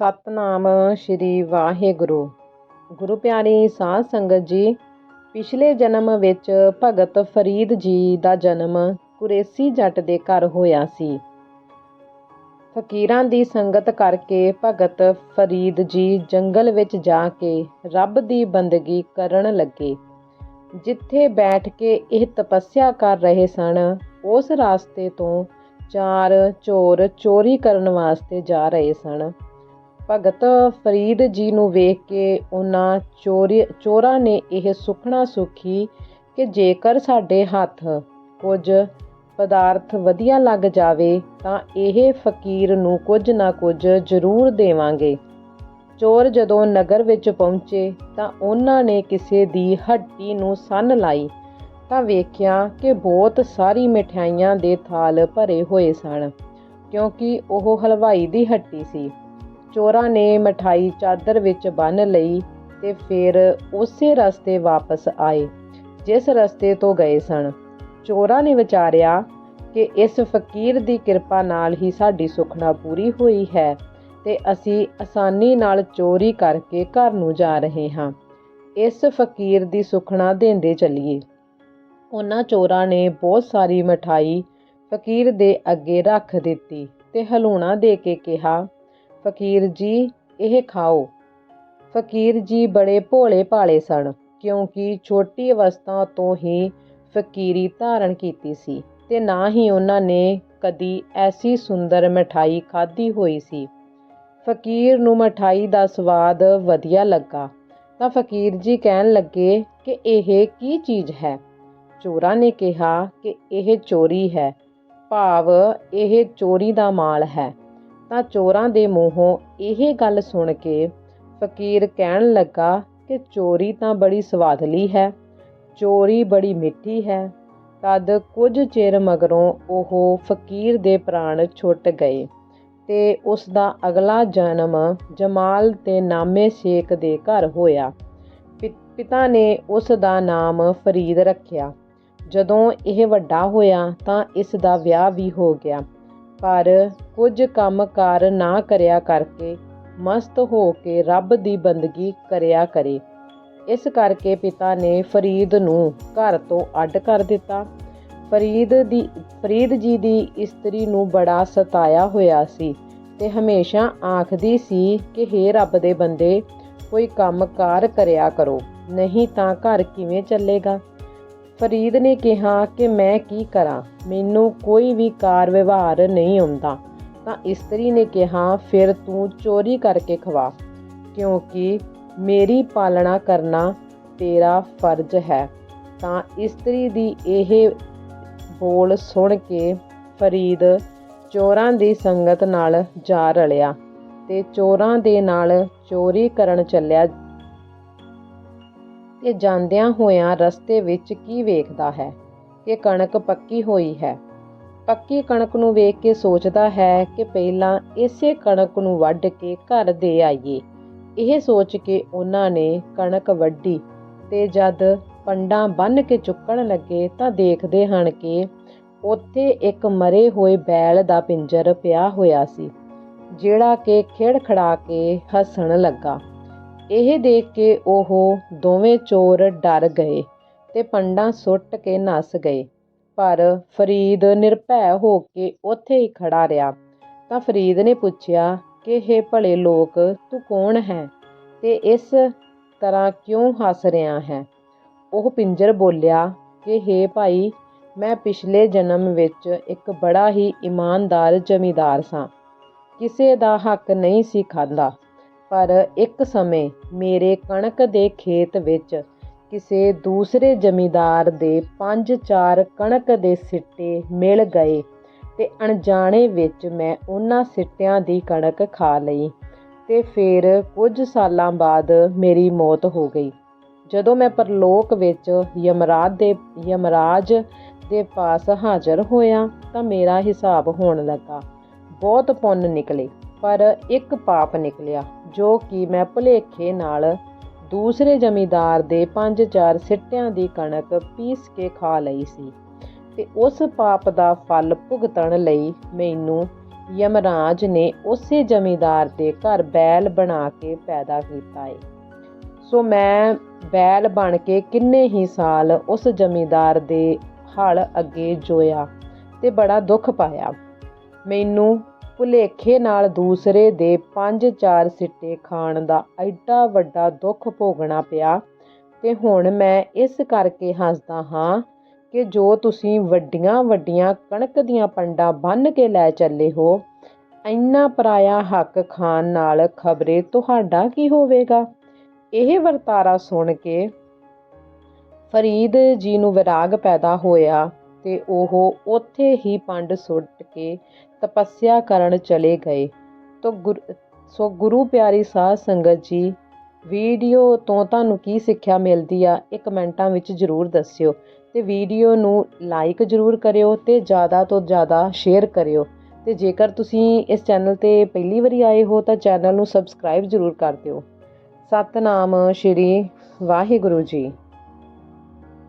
ਸਤਨਾਮ ਸ਼੍ਰੀ ਵਾਹਿਗੁਰੂ। ਗੁਰੂ ਪਿਆਰੀ ਸਾਧ ਸੰਗਤ ਜੀ, ਪਿਛਲੇ ਜਨਮ ਵਿੱਚ ਭਗਤ ਫਰੀਦ ਜੀ ਦਾ ਜਨਮ ਕੁਰੇਸੀ ਜੱਟ ਦੇ ਘਰ ਹੋਇਆ ਸੀ। ਫਕੀਰਾਂ ਦੀ ਸੰਗਤ ਕਰਕੇ ਭਗਤ ਫਰੀਦ ਜੀ ਜੰਗਲ ਵਿੱਚ ਜਾ ਕੇ ਰੱਬ ਦੀ ਬੰਦਗੀ ਕਰਨ ਲੱਗੇ। ਜਿੱਥੇ ਬੈਠ ਕੇ ਇਹ ਤਪੱਸਿਆ ਕਰ ਰਹੇ ਸਨ, ਉਸ ਰਾਸਤੇ ਤੋਂ ਚਾਰ ਚੋਰ ਚੋਰੀ ਕਰਨ ਵਾਸਤੇ ਜਾ ਰਹੇ ਸਨ। ਭਗਤ ਫਰੀਦ ਜੀ ਨੂੰ ਵੇਖ ਕੇ ਉਹਨਾਂ ਚੋਰੀ, ਚੋਰਾਂ ਨੇ ਇਹ ਸੁਖਣਾ ਸੁਖੀ ਕਿ ਜੇਕਰ ਸਾਡੇ ਹੱਥ ਕੁਝ ਪਦਾਰਥ ਵਧੀਆ ਲੱਗ ਜਾਵੇ ਤਾਂ ਇਹ ਫਕੀਰ ਨੂੰ ਕੁਝ ਨਾ ਕੁਝ ਜ਼ਰੂਰ ਦੇਵਾਂਗੇ। ਚੋਰ ਜਦੋਂ ਨਗਰ ਵਿੱਚ ਪਹੁੰਚੇ ਤਾਂ ਉਹਨਾਂ ਨੇ ਕਿਸੇ ਦੀ ਹੱਟੀ ਨੂੰ ਸੰਨ ਲਾਈ ਤਾਂ ਵੇਖਿਆ ਕਿ ਬਹੁਤ ਸਾਰੀ ਮਠਿਆਈਆਂ ਦੇ ਥਾਲ ਭਰੇ ਹੋਏ ਸਨ ਕਿਉਂਕਿ ਉਹ ਹਲਵਾਈ ਦੀ ਹੱਟੀ ਸੀ। ਚੋਰਾਂ ਨੇ ਮਠਾਈ ਚਾਦਰ ਵਿੱਚ ਬੰਨ ਲਈ ਤੇ ਫਿਰ ਉਸੇ ਰਸਤੇ ਵਾਪਸ ਆਏ, ਜਿਸ ਰਸਤੇ ਤੋਂ ਗਏ ਸਨ। ਚੋਰਾਂ ਨੇ ਵਿਚਾਰਿਆ ਕਿ ਇਸ ਫਕੀਰ ਦੀ ਕਿਰਪਾ ਨਾਲ ਹੀ ਸਾਡੀ ਸੁਖਨਾ ਪੂਰੀ ਹੋਈ ਹੈ ਤੇ ਅਸੀਂ ਆਸਾਨੀ ਨਾਲ ਚੋਰੀ ਕਰਕੇ ਘਰ ਨੂੰ ਜਾ ਰਹੇ ਹਾਂ। ਇਸ ਫਕੀਰ ਦੀ ਸੁਖਣਾ ਦੇਂਦੇ ਚੱਲੀਏ। ਉਹਨਾਂ ਚੋਰਾਂ ਨੇ ਬਹੁਤ ਸਾਰੀ ਮਠਾਈ ਫਕੀਰ ਦੇ ਅੱਗੇ ਰੱਖ ਦਿੱਤੀ ਤੇ ਹਲੂਣਾ ਦੇ ਕੇ ਕਿਹਾ ਫਕੀਰ ਜੀ, ਇਹ ਖਾਓ। ਫਕੀਰ ਜੀ ਬੜੇ ਭੋਲੇ ਭਾਲੇ ਸਨ, ਕਿਉਂਕਿ ਛੋਟੀ ਅਵਸਥਾ ਤੋਂ ਹੀ ਫਕੀਰੀ ਧਾਰਨ ਕੀਤੀ ਸੀ ਤੇ ਨਾ ਹੀ ਉਹਨਾਂ ਨੇ ਕਦੀ ਐਸੀ ਸੁੰਦਰ ਮਠਾਈ ਖਾਧੀ ਹੋਈ ਸੀ। ਫਕੀਰ ਨੂੰ ਮਠਾਈ ਦਾ ਸਵਾਦ ਵਧੀਆ ਲੱਗਾ। ਤਾਂ ਫਕੀਰ ਜੀ ਕਹਿਣ ਲੱਗੇ ਕਿ ਇਹ ਕੀ ਚੀਜ਼ ਹੈ? ਚੋਰਾਂ ਨੇ ਕਿਹਾ ਕਿ ਇਹ ਚੋਰੀ ਹੈ। ਭਾਵ ਇਹ ਚੋਰੀ ਦਾ ਮਾਲ ਹੈ। ਤਾਂ ਚੋਰਾਂ ਦੇ ਮੂੰਹੋਂ ਇਹ ਗੱਲ ਸੁਣ ਕੇ ਫਕੀਰ ਕਹਿਣ ਲੱਗਾ ਕਿ ਚੋਰੀ ਤਾਂ ਬੜੀ ਸਵਾਦਲੀ ਹੈ, ਚੋਰੀ ਬੜੀ ਮਿੱਠੀ ਹੈ। ਤਦ ਕੁਝ ਚਿਰ ਮਗਰੋਂ ਉਹ ਫਕੀਰ ਦੇ ਪ੍ਰਾਣ ਛੁੱਟ ਗਏ ਤੇ ਉਸ ਦਾ ਅਗਲਾ ਜਨਮ ਜਮਾਲ ਤੇ ਨਾਮੇ ਸ਼ੇਖ ਦੇ ਘਰ ਹੋਇਆ। ਪਿਤਾ ਨੇ ਉਸ ਦਾ ਨਾਮ ਫਰੀਦ ਰੱਖਿਆ। ਜਦੋਂ ਇਹ ਵੱਡਾ ਹੋਇਆ ਤਾਂ ਇਸ ਦਾ ਵਿਆਹ ਵੀ ਹੋ ਗਿਆ। ਪਰ ਕੁਝ ਕੰਮ ਕਾਰ ਨਾ ਕਰਿਆ ਕਰਕੇ ਮਸਤ ਹੋ ਕੇ ਰੱਬ ਦੀ ਬੰਦਗੀ ਕਰਿਆ ਕਰੇ। ਇਸ ਕਰਕੇ ਪਿਤਾ ਨੇ ਫਰੀਦ ਨੂੰ ਘਰ ਤੋਂ ਅੱਡ ਕਰ ਦਿੱਤਾ। ਫਰੀਦ ਦੀ, ਫਰੀਦ ਜੀ ਦੀ ਇਸਤਰੀ ਨੂੰ ਬੜਾ ਸਤਾਇਆ ਹੋਇਆ ਸੀ ਤੇ ਹਮੇਸ਼ਾ ਆਖਦੀ ਸੀ ਕਿ हे ਰੱਬ ਦੇ ਬੰਦੇ, ਕੋਈ ਕੰਮ ਕਾਰ ਕਰਿਆ ਕਰੋ, ਨਹੀਂ ਤਾਂ ਘਰ ਕਿਵੇਂ ਚੱਲੇਗਾ? ਫਰੀਦ ਨੇ ਕਿਹਾ ਕਿ ਮੈਂ ਕੀ ਕਰਾਂ? ਮੈਨੂੰ ਕੋਈ ਵੀ ਕਾਰ ਵਿਵਹਾਰ ਨਹੀਂ ਆਉਂਦਾ। ਤਾਂ ਇਸਤਰੀ ਨੇ ਕਿਹਾ, ਫਿਰ ਤੂੰ ਚੋਰੀ ਕਰਕੇ ਖਵਾ, ਕਿਉਂਕਿ ਮੇਰੀ ਪਾਲਣਾ ਕਰਨਾ ਤੇਰਾ ਫਰਜ਼ ਹੈ। ਤਾਂ ਇਸਤਰੀ ਦੀ ਇਹ ਬੋਲ ਸੁਣ ਕੇ ਫਰੀਦ ਚੋਰਾਂ ਦੀ ਸੰਗਤ ਨਾਲ ਜਾ ਰਲਿਆ ਤੇ ਚੋਰਾਂ ਦੇ ਨਾਲ ਚੋਰੀ ਕਰਨ ਚੱਲਿਆ ਤੇ ਜਾਂਦਿਆਂ ਹੋਇਆਂ ਰਸਤੇ ਵਿੱਚ ਕੀ ਵੇਖਦਾ ਹੈ? ਕਿ ਕਣਕ ਪੱਕੀ ਹੋਈ ਹੈ। ਪੱਕੀ ਕਣਕ ਨੂੰ ਵੇਖ ਕੇ ਸੋਚਦਾ ਹੈ ਕਿ ਪਹਿਲਾਂ ਇਸੇ ਕਣਕ ਨੂੰ ਵੱਢ ਕੇ ਘਰ ਦੇ ਆਈਏ। ਇਹ ਸੋਚ ਕੇ ਉਹਨਾਂ ਨੇ ਕਣਕ ਵੱਢੀ ਤੇ ਜਦ ਪੰਡਾਂ ਬੰਨ ਕੇ ਚੁੱਕਣ ਲੱਗੇ ਤਾਂ ਦੇਖਦੇ ਹਨ ਕਿ ਉੱਥੇ ਇੱਕ ਮਰੇ ਹੋਏ ਬੈਲ ਦਾ ਪਿੰਜਰ ਪਿਆ ਹੋਇਆ ਸੀ, ਜਿਹੜਾ ਕਿ ਖਿੜਖੜਾ ਕੇ ਹੱਸਣ ਲੱਗਾ। ਇਹ ਦੇਖ ਕੇ ਉਹ ਦੋਵੇਂ ਚੋਰ ਡਰ ਗਏ ਤੇ ਪੰਡਾਂ ਸੁੱਟ ਕੇ ਨੱਸ ਗਏ। ਪਰ ਫਰੀਦ ਨਿਰਭੈ ਹੋ ਕੇ ਉੱਥੇ ਹੀ ਖੜਾ ਰਿਹਾ। ਤਾਂ ਫਰੀਦ ਨੇ ਪੁੱਛਿਆ ਕਿ ਇਹ ਭਲੇ ਲੋਕ, ਤੂੰ ਕੌਣ ਹੈ ਤੇ ਇਸ ਤਰ੍ਹਾਂ ਕਿਉਂ ਹੱਸ ਰਿਹਾ ਹੈ? ਉਹ ਪਿੰਜਰ ਬੋਲਿਆ ਕਿ, ਹੇ ਭਾਈ, ਮੈਂ ਪਿਛਲੇ ਜਨਮ ਵਿੱਚ ਇੱਕ ਬੜਾ ਹੀ ਇਮਾਨਦਾਰ ਜ਼ਮੀਦਾਰ ਸਾਂ। ਕਿਸੇ ਦਾ ਹੱਕ ਨਹੀਂ ਸੀ ਖਾਂਦਾ। ਪਰ ਇੱਕ ਸਮੇਂ ਮੇਰੇ ਕਣਕ ਦੇ ਖੇਤ ਵਿੱਚ ਕਿਸੇ ਦੂਸਰੇ ਜ਼ਮੀਂਦਾਰ ਦੇ ਪੰਜ ਚਾਰ ਕਣਕ ਦੇ ਸਿੱਟੇ ਮਿਲ ਗਏ ਤੇ ਅਣਜਾਣੇ ਵਿੱਚ ਮੈਂ ਉਹਨਾਂ ਸਿੱਟਿਆਂ ਦੀ ਕਣਕ ਖਾ ਲਈ ਤੇ ਫਿਰ ਕੁਝ ਸਾਲਾਂ ਬਾਅਦ ਮੇਰੀ ਮੌਤ ਹੋ ਗਈ। ਜਦੋਂ ਮੈਂ ਪਰਲੋਕ ਵਿੱਚ ਯਮਰਾਜ ਦੇ ਯਮਰਾਜ ਦੇ ਪਾਸ ਹਾਜ਼ਰ ਹੋਇਆ ਤਾਂ ਮੇਰਾ ਹਿਸਾਬ ਹੋਣ ਲੱਗਾ। ਬਹੁਤ ਪੁੰਨ ਨਿਕਲੇ। ਪਰ ਇੱਕ ਪਾਪ ਨਿਕਲਿਆ, ਜੋ ਕਿ ਮੈਂ ਭੁਲੇਖੇ ਨਾਲ ਦੂਸਰੇ ਜ਼ਮੀਦਾਰ ਦੇ ਪੰਜ ਚਾਰ ਸਿੱਟਿਆਂ ਦੀ ਕਣਕ ਪੀਸ ਕੇ ਖਾ ਲਈ ਸੀ ਤੇ ਉਸ ਪਾਪ ਦਾ ਫਲ ਭੁਗਤਣ ਲਈ ਮੈਨੂੰ ਯਮਰਾਜ ਨੇ ਉਸੇ ਜ਼ਮੀਦਾਰ ਦੇ ਘਰ ਬੈਲ ਬਣਾ ਕੇ ਪੈਦਾ ਕੀਤਾ ਏ। ਸੋ ਮੈਂ ਬੈਲ ਬਣ ਕੇ ਕਿੰਨੇ ਹੀ ਸਾਲ ਉਸ ਜ਼ਮੀਦਾਰ ਦੇ ਹਲ ਅੱਗੇ ਜੋਇਆ ਤੇ ਬੜਾ ਦੁੱਖ ਪਾਇਆ। ਮੈਨੂੰ ਭੁਲੇਖੇ ਨਾਲ ਦੂਸਰੇ ਦੇ ਪੰਜ ਚਾਰ ਸਿੱਟੇ ਖਾਣ ਦਾ ਐਡਾ ਵੱਡਾ ਦੁੱਖ ਭੋਗਣਾ ਪਿਆ। ਤੇ ਹੁਣ ਮੈਂ ਇਸ ਕਰਕੇ ਹੱਸਦਾ ਹਾਂ ਕਿ ਜੋ ਤੁਸੀਂ ਵੱਡੀਆਂ ਵੱਡੀਆਂ ਕਣਕ ਦੀਆਂ ਪੰਡਾਂ ਬੰਨ ਕੇ ਲੈ ਚੱਲੇ ਹੋ, ਇੰਨਾ ਪਰਾਇਆ ਹੱਕ ਖਾਣ ਨਾਲ ਖਬਰੇ ਤੁਹਾਡਾ ਕੀ ਹੋਵੇਗਾ? ਇਹ ਵਰਤਾਰਾ ਸੁਣ ਕੇ ਫਰੀਦ ਜੀ ਨੂੰ ਵਿਰਾਗ ਪੈਦਾ ਹੋਇਆ ਤੇ ਉਹ ਉੱਥੇ ਹੀ ਪੰਡ ਸੁੱਟ ਕੇ ਤਪੱਸਿਆ ਕਰਨ ਚਲੇ ਗਏ। ਤੋ ਗੁਰ- ਸੋ ਗੁਰੂ ਪਿਆਰੀ ਸਾਧ ਸੰਗਤ ਜੀ, ਵੀਡੀਓ ਤੋਂ ਤੁਹਾਨੂੰ ਕੀ ਸਿੱਖਿਆ ਮਿਲਦੀ ਆ, ਇਹ ਕਮੈਂਟਾਂ ਵਿੱਚ ਜ਼ਰੂਰ ਦੱਸਿਓ। ਤੇ ਵੀਡੀਓ ਨੂੰ ਲਾਈਕ ਜ਼ਰੂਰ ਕਰਿਓ ਤੇ ਜ਼ਿਆਦਾ ਤੋਂ ਜ਼ਿਆਦਾ ਸ਼ੇਅਰ ਕਰਿਓ। ਤੇ ਜੇਕਰ ਤੁਸੀਂ ਇਸ ਚੈਨਲ ਤੇ ਪਹਿਲੀ ਵਾਰੀ ਆਏ ਹੋ ਤਾਂ ਚੈਨਲ ਨੂੰ ਸਬਸਕ੍ਰਾਈਬ ਜ਼ਰੂਰ ਕਰ ਦਿਓ। ਸਤਨਾਮ ਸ਼੍ਰੀ ਵਾਹਿਗੁਰੂ ਜੀ।